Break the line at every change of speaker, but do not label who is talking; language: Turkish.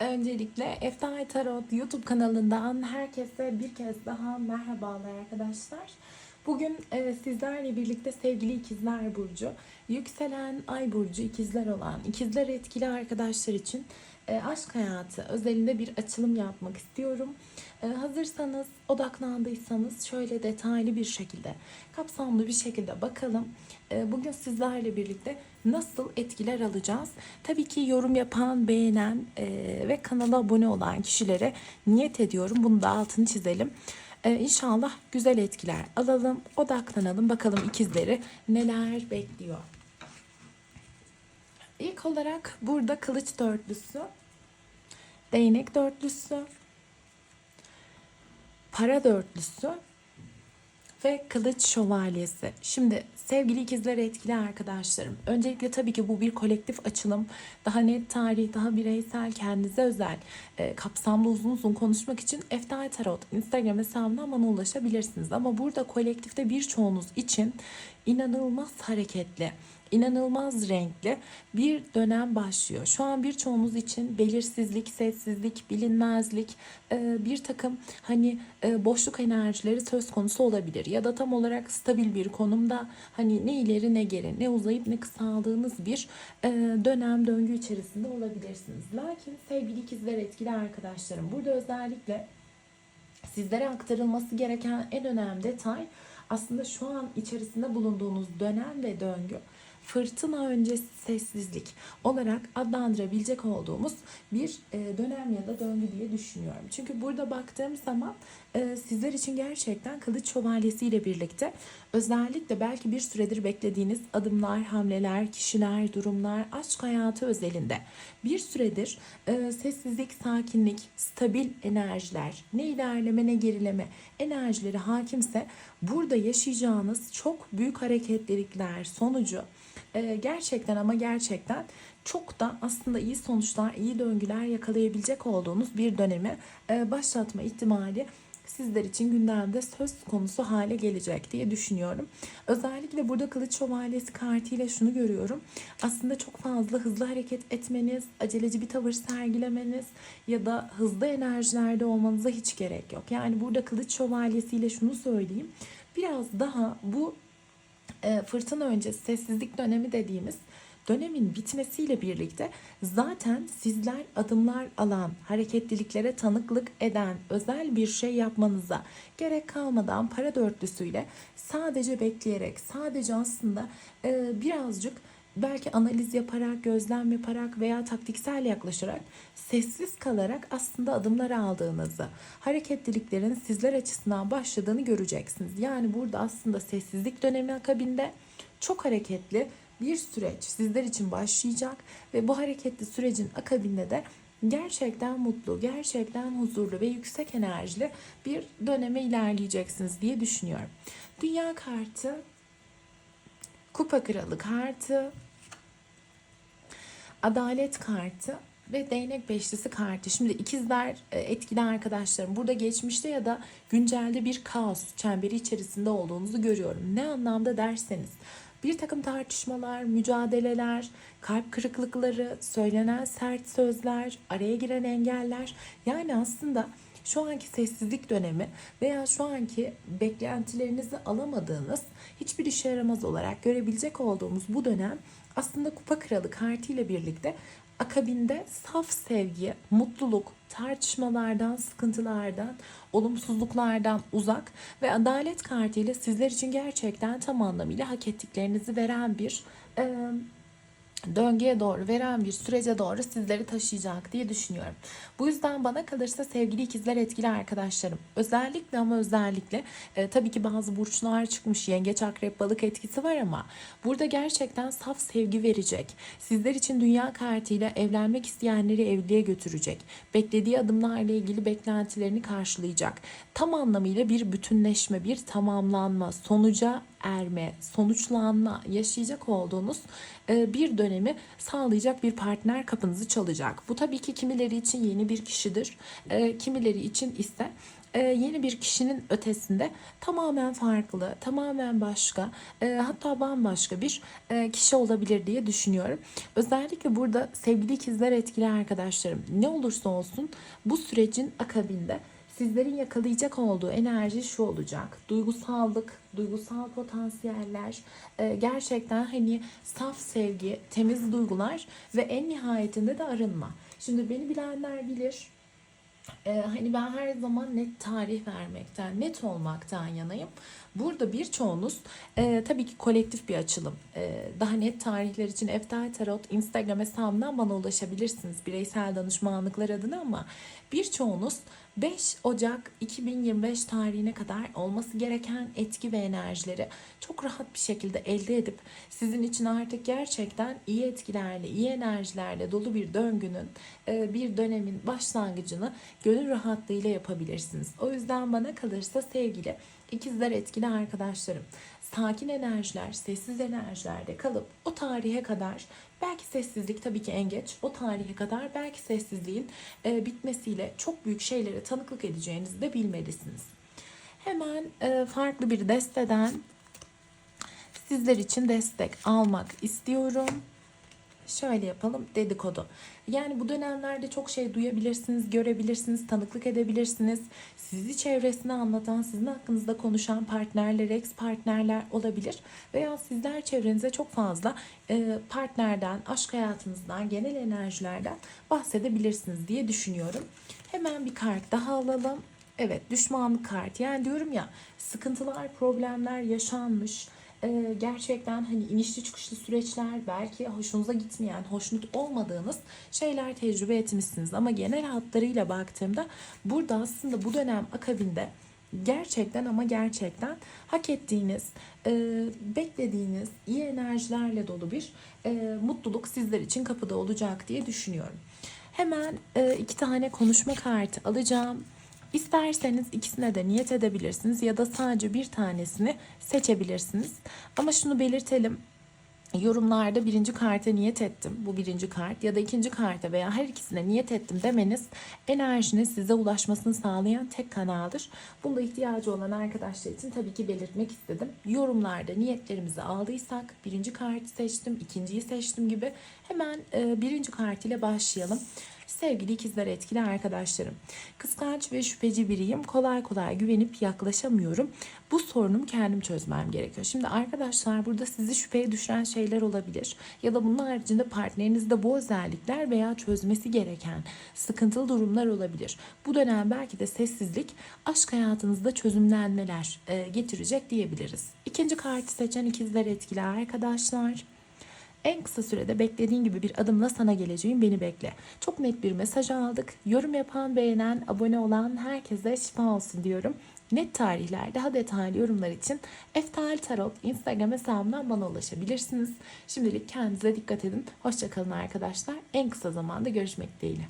Öncelikle Efsane Tarot YouTube kanalından herkese bir kez daha merhabalar arkadaşlar. Bugün e, sizlerle birlikte sevgili ikizler burcu, yükselen ay burcu ikizler olan ikizler etkili arkadaşlar için e, aşk hayatı özelinde bir açılım yapmak istiyorum. E, hazırsanız, odaklandıysanız şöyle detaylı bir şekilde, kapsamlı bir şekilde bakalım. E, bugün sizlerle birlikte nasıl etkiler alacağız? Tabii ki yorum yapan, beğenen e, ve kanala abone olan kişilere niyet ediyorum. Bunu da altını çizelim. Ee, inşallah güzel etkiler alalım, odaklanalım. Bakalım ikizleri neler bekliyor. İlk olarak burada kılıç dörtlüsü, değnek dörtlüsü, para dörtlüsü ve kılıç şövalyesi. Şimdi sevgili ikizler etkili arkadaşlarım. Öncelikle tabii ki bu bir kolektif açılım. Daha net tarih, daha bireysel, kendinize özel, e, kapsamlı uzun uzun konuşmak için Eftal Tarot Instagram hesabından bana ulaşabilirsiniz. Ama burada kolektifte birçoğunuz için inanılmaz hareketli, inanılmaz renkli bir dönem başlıyor. Şu an birçoğunuz için belirsizlik, sessizlik, bilinmezlik, e, bir takım hani e, boşluk enerjileri söz konusu olabilir. Ya da tam olarak stabil bir konumda hani ne ileri ne geri, ne uzayıp ne kısaldığınız bir e, dönem döngü içerisinde olabilirsiniz. Lakin sevgili ikizler etkili arkadaşlarım burada özellikle sizlere aktarılması gereken en önemli detay aslında şu an içerisinde bulunduğunuz dönem ve döngü fırtına öncesi sessizlik olarak adlandırabilecek olduğumuz bir e, dönem ya da döngü diye düşünüyorum. Çünkü burada baktığım zaman e, sizler için gerçekten kılıç şövalyesiyle birlikte özellikle belki bir süredir beklediğiniz adımlar, hamleler, kişiler, durumlar, aşk hayatı özelinde bir süredir e, sessizlik, sakinlik, stabil enerjiler, ne ilerleme ne gerileme enerjileri hakimse burada yaşayacağınız çok büyük hareketlilikler sonucu e, gerçekten ama gerçekten çok da aslında iyi sonuçlar, iyi döngüler yakalayabilecek olduğunuz bir dönemi e, başlatma ihtimali sizler için gündemde söz konusu hale gelecek diye düşünüyorum. Özellikle burada Kılıç Şövalyesi kartıyla şunu görüyorum. Aslında çok fazla hızlı hareket etmeniz, aceleci bir tavır sergilemeniz ya da hızlı enerjilerde olmanıza hiç gerek yok. Yani burada Kılıç Şövalyesiyle şunu söyleyeyim. Biraz daha bu fırtına öncesi sessizlik dönemi dediğimiz dönemin bitmesiyle birlikte zaten sizler adımlar alan, hareketliliklere tanıklık eden özel bir şey yapmanıza gerek kalmadan para dörtlüsüyle sadece bekleyerek, sadece aslında e, birazcık belki analiz yaparak, gözlem yaparak veya taktiksel yaklaşarak sessiz kalarak aslında adımlar aldığınızı, hareketliliklerin sizler açısından başladığını göreceksiniz. Yani burada aslında sessizlik dönemi akabinde çok hareketli bir süreç sizler için başlayacak ve bu hareketli sürecin akabinde de gerçekten mutlu, gerçekten huzurlu ve yüksek enerjili bir döneme ilerleyeceksiniz diye düşünüyorum. Dünya kartı, kupa kralı kartı, adalet kartı ve değnek beşlisi kartı. Şimdi ikizler e, etkili arkadaşlarım burada geçmişte ya da güncelde bir kaos çemberi içerisinde olduğunuzu görüyorum. Ne anlamda derseniz bir takım tartışmalar, mücadeleler, kalp kırıklıkları, söylenen sert sözler, araya giren engeller yani aslında şu anki sessizlik dönemi veya şu anki beklentilerinizi alamadığınız hiçbir işe yaramaz olarak görebilecek olduğumuz bu dönem aslında kupa kralı kartı ile birlikte akabinde saf sevgi, mutluluk, tartışmalardan, sıkıntılardan, olumsuzluklardan uzak ve adalet kartıyla sizler için gerçekten tam anlamıyla hak ettiklerinizi veren bir e, döngüye doğru veren bir sürece doğru sizleri taşıyacak diye düşünüyorum. Bu yüzden bana kalırsa sevgili ikizler etkili arkadaşlarım özellikle ama özellikle e, tabii ki bazı burçlar çıkmış yengeç akrep balık etkisi var ama burada gerçekten saf sevgi verecek. Sizler için dünya kartıyla evlenmek isteyenleri evliliğe götürecek. Beklediği adımlarla ilgili beklentilerini karşılayacak. Tam anlamıyla bir bütünleşme, bir tamamlanma, sonuca erme, sonuçlanma yaşayacak olduğunuz e, bir dönemi sağlayacak bir partner kapınızı çalacak. Bu tabii ki kimileri için yeni bir kişidir, e, kimileri için ise e, yeni bir kişinin ötesinde tamamen farklı, tamamen başka, hatta bambaşka bir kişi olabilir diye düşünüyorum. Özellikle burada sevgili ikizler etkili arkadaşlarım ne olursa olsun bu sürecin akabinde sizlerin yakalayacak olduğu enerji şu olacak. Duygusallık, duygusal potansiyeller, e, gerçekten hani saf sevgi, temiz duygular ve en nihayetinde de arınma. Şimdi beni bilenler bilir. Ee, hani ben her zaman net tarih vermekten, net olmaktan yanayım. Burada birçoğunuz e, tabii ki kolektif bir açılım. E, daha net tarihler için Eftal Tarot Instagram hesabından bana ulaşabilirsiniz. Bireysel danışmanlıklar adına ama birçoğunuz 5 Ocak 2025 tarihine kadar olması gereken etki ve enerjileri çok rahat bir şekilde elde edip sizin için artık gerçekten iyi etkilerle, iyi enerjilerle dolu bir döngünün, e, bir dönemin başlangıcını gönül rahatlığıyla yapabilirsiniz. O yüzden bana kalırsa sevgili ikizler etkili arkadaşlarım sakin enerjiler, sessiz enerjilerde kalıp o tarihe kadar belki sessizlik tabii ki en geç o tarihe kadar belki sessizliğin e, bitmesiyle çok büyük şeylere tanıklık edeceğinizi de bilmelisiniz. Hemen e, farklı bir desteden sizler için destek almak istiyorum. Şöyle yapalım dedikodu. Yani bu dönemlerde çok şey duyabilirsiniz, görebilirsiniz, tanıklık edebilirsiniz. Sizi çevresine anlatan, sizin hakkınızda konuşan partnerler, ex partnerler olabilir. Veya sizler çevrenize çok fazla e, partnerden, aşk hayatınızdan, genel enerjilerden bahsedebilirsiniz diye düşünüyorum. Hemen bir kart daha alalım. Evet düşmanlık kartı. Yani diyorum ya sıkıntılar, problemler yaşanmış e, gerçekten hani inişli çıkışlı süreçler belki hoşunuza gitmeyen, hoşnut olmadığınız şeyler tecrübe etmişsiniz. Ama genel hatlarıyla baktığımda burada aslında bu dönem akabinde gerçekten ama gerçekten hak ettiğiniz, e, beklediğiniz iyi enerjilerle dolu bir e, mutluluk sizler için kapıda olacak diye düşünüyorum. Hemen e, iki tane konuşma kartı alacağım. İsterseniz ikisine de niyet edebilirsiniz ya da sadece bir tanesini seçebilirsiniz. Ama şunu belirtelim. Yorumlarda birinci karta niyet ettim. Bu birinci kart ya da ikinci karta veya her ikisine niyet ettim demeniz enerjinin size ulaşmasını sağlayan tek kanaldır. Bunda ihtiyacı olan arkadaşlar için tabii ki belirtmek istedim. Yorumlarda niyetlerimizi aldıysak birinci kartı seçtim, ikinciyi seçtim gibi hemen e, birinci kart ile başlayalım. Sevgili ikizler etkili arkadaşlarım. Kıskanç ve şüpheci biriyim. Kolay kolay güvenip yaklaşamıyorum. Bu sorunumu kendim çözmem gerekiyor. Şimdi arkadaşlar burada sizi şüpheye düşüren şeyler olabilir. Ya da bunun haricinde partnerinizde bu özellikler veya çözmesi gereken sıkıntılı durumlar olabilir. Bu dönem belki de sessizlik aşk hayatınızda çözümlenmeler e, getirecek diyebiliriz. İkinci kartı seçen ikizler etkili arkadaşlar. En kısa sürede beklediğin gibi bir adımla sana geleceğim beni bekle. Çok net bir mesaj aldık. Yorum yapan, beğenen, abone olan herkese şifa olsun diyorum. Net tarihler, daha detaylı yorumlar için Eftal Tarot Instagram hesabından bana ulaşabilirsiniz. Şimdilik kendinize dikkat edin. Hoşçakalın arkadaşlar. En kısa zamanda görüşmek dileğiyle.